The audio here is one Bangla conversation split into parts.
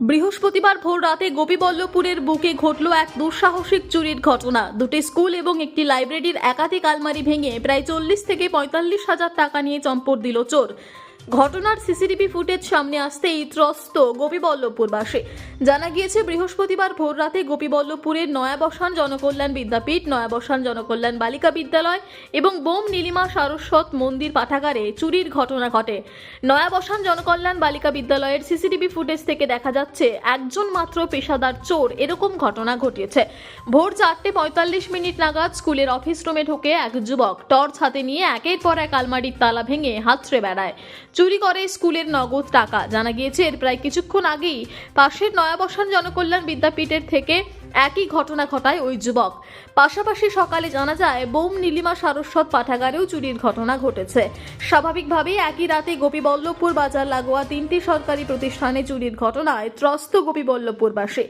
বৃহস্পতিবার ভোর রাতে গোপীবল্লভপুরের বুকে ঘটল এক দুঃসাহসিক চুরির ঘটনা। দুটি স্কুল এবং একটি লাইব্রেরির একাধিক আলমারি ভেঙে প্রায় চল্লিশ থেকে পঁয়তাল্লিশ হাজার টাকা নিয়ে চম্পট দিল চোর। ঘটনার সিসিটিভি ফুটেজ সামনে আসতেই ত্রস্ত গোপীবল্লভপুরবাসী। জানা গিয়েছে, বৃহস্পতিবার ভোর রাতে গোপীবল্লভপুরের নয়াবসান জনকল্যাণ বিদ্যাপীঠ, নয়াবসান জনকল্যাণ বালিকা বিদ্যালয় এবং বোম নীলিমা সারস্বত মন্দির পাঠাগারে চুরির ঘটনা ঘটে। নয়াবসান জনকল্যাণ বালিকা বিদ্যালয়ের সিসিটিভি ফুটেজ থেকে দেখা যাচ্ছে, একজন মাত্র পেশাদার চোর এরকম ঘটনা ঘটিয়েছে। ভোর চারটে পঁয়তাল্লিশ মিনিট নাগাদ স্কুলের অফিস রুমে ঢুকে এক যুবক টর্চ হাতে নিয়ে একের পর এক আলমারির তালা ভেঙে হাতড়ে বেড়ায়। চুরি করে স্কুলের নগদ টাকা। জানা গিয়েছে, এর প্রায় কিছুক্ষণ আগেই পাশের নয়াবসান জনকল্যাণ বিদ্যাপীঠের থেকে একই ঘটনা ঘটায় ওই যুবক। পাশাপাশি সকালে জানা যায়, বোম নীলিমা সারস্বত পাঠাগারেও চুরির ঘটনা ঘটেছে। স্বাভাবিকভাবেই একই রাতে গোপীবল্লভপুর বাজার লাগোয়া তিনটি সরকারি প্রতিষ্ঠানে চুরির ঘটনায় ত্রস্ত গোপীবল্লভপুরবাসী।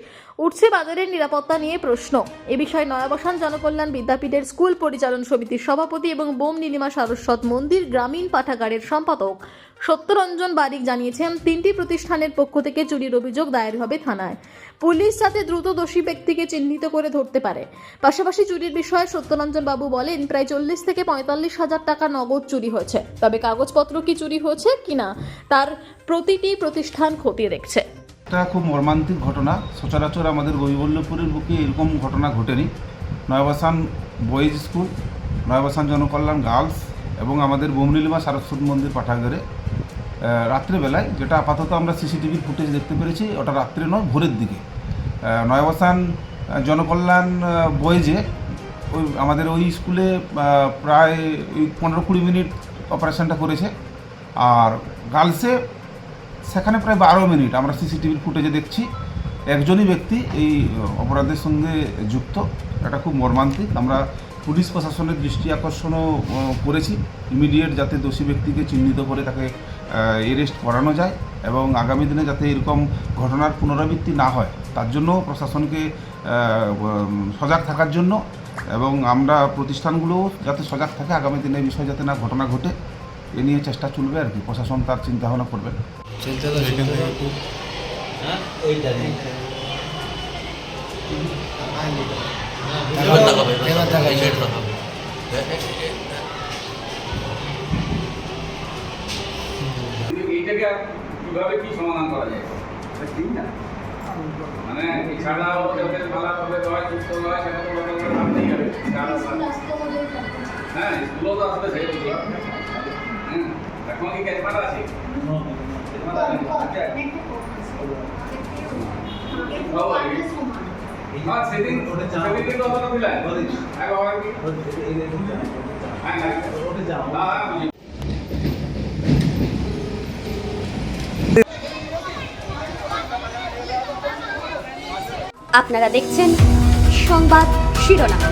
উঠছে বাজারের নিরাপত্তা নিয়ে প্রশ্ন। এ বিষয়ে নয়াবসান জনকল্যাণ বিদ্যাপীঠের স্কুল পরিচালন সমিতির সভাপতি এবং বোম নীলিমা সারস্বত মন্দির গ্রামীণ পাঠাগারের সম্পাদক সত্যরঞ্জন বারিক জানিয়েছেন, তিনটি প্রতিষ্ঠানের পক্ষ থেকে চুরির অভিযোগ দায়ের হবে থানায়। পুলিশ যাতে দ্রুত দোষী ব্যক্তিকে চিহ্নিত করে ধরতে পারে। পাশাপাশি চুরির বিষয়ে সত্যরঞ্জন বাবু বলেন, প্রায় চল্লিশ থেকে পঁয়তাল্লিশ হাজার টাকা নগদ চুরি হয়েছে। তবে কাগজপত্র কি চুরি হয়েছে কিনা তার প্রতিটি প্রতিষ্ঠান খতিয়ে দেখছে। এটা খুব মর্মান্তিক ঘটনা। সচরাচর আমাদের গৈবল্লভপুরের বুকে এরকম ঘটনা ঘটেনি। Nayabasan boys school, Nayabasan Janakalyan girls এবং আমাদের বোমনীলিমা সারস্বত মন্দির পাঠাগারে রাত্রেবেলায়, যেটা আপাতত আমরা সিসিটিভি ফুটেজ দেখতে পেরেছি, ওটা রাত্রে নয়, ভোরের দিকে। নয়াবসান জনকল্যাণ বয়েজে ওই আমাদের ওই স্কুলে প্রায় ওই পনেরো কুড়ি মিনিট অপারেশনটা করেছে। আর গার্লসে সেখানে প্রায় বারো মিনিট আমরা সিসিটিভির ফুটেজে দেখছি। একজনই ব্যক্তি এই অপরাধের সঙ্গে যুক্ত, এটা খুব মর্মান্তিক। আমরা পুলিশ প্রশাসনের দৃষ্টি আকর্ষণও করেছি। ইমিডিয়েট যাতে দোষী ব্যক্তিকে চিহ্নিত করে তাকে এরেস্ট করানো যায় এবং আগামী দিনে যাতে এরকম ঘটনার পুনরাবৃত্তি না হয়, তার জন্য প্রশাসনকে সজাগ থাকার জন্য এবং আমরা প্রতিষ্ঠানগুলোও যাতে সজাগ থাকে, আগামী দিনে বিষয় যাতে না ঘটনা ঘটে, এ নিয়ে চেষ্টা চলবে আর কি। প্রশাসন তার চিন্তাভাবনা করবে। হ্যাঁ এইটাকে কীভাবে কি সমাধান করা যায়? ঠিক না? মানে এছাড়াও ভালোভাবে হয় সুস্থ হয় সেটা তো আমাদের ভাবতেই হবে হ্যাঁ স্কুলও তো আসলে সেই হ্যাঁ এখন কি ক্যাচমার আছে? আছে? হ্যাঁ সেদিন সেদিন কিন্তু অতটা ছিল হ্যাঁ বাবা কি? হ্যাঁ হ্যাঁ। হ্যাঁ আপনারা দেখছেন সংবাদ শিরোনাম।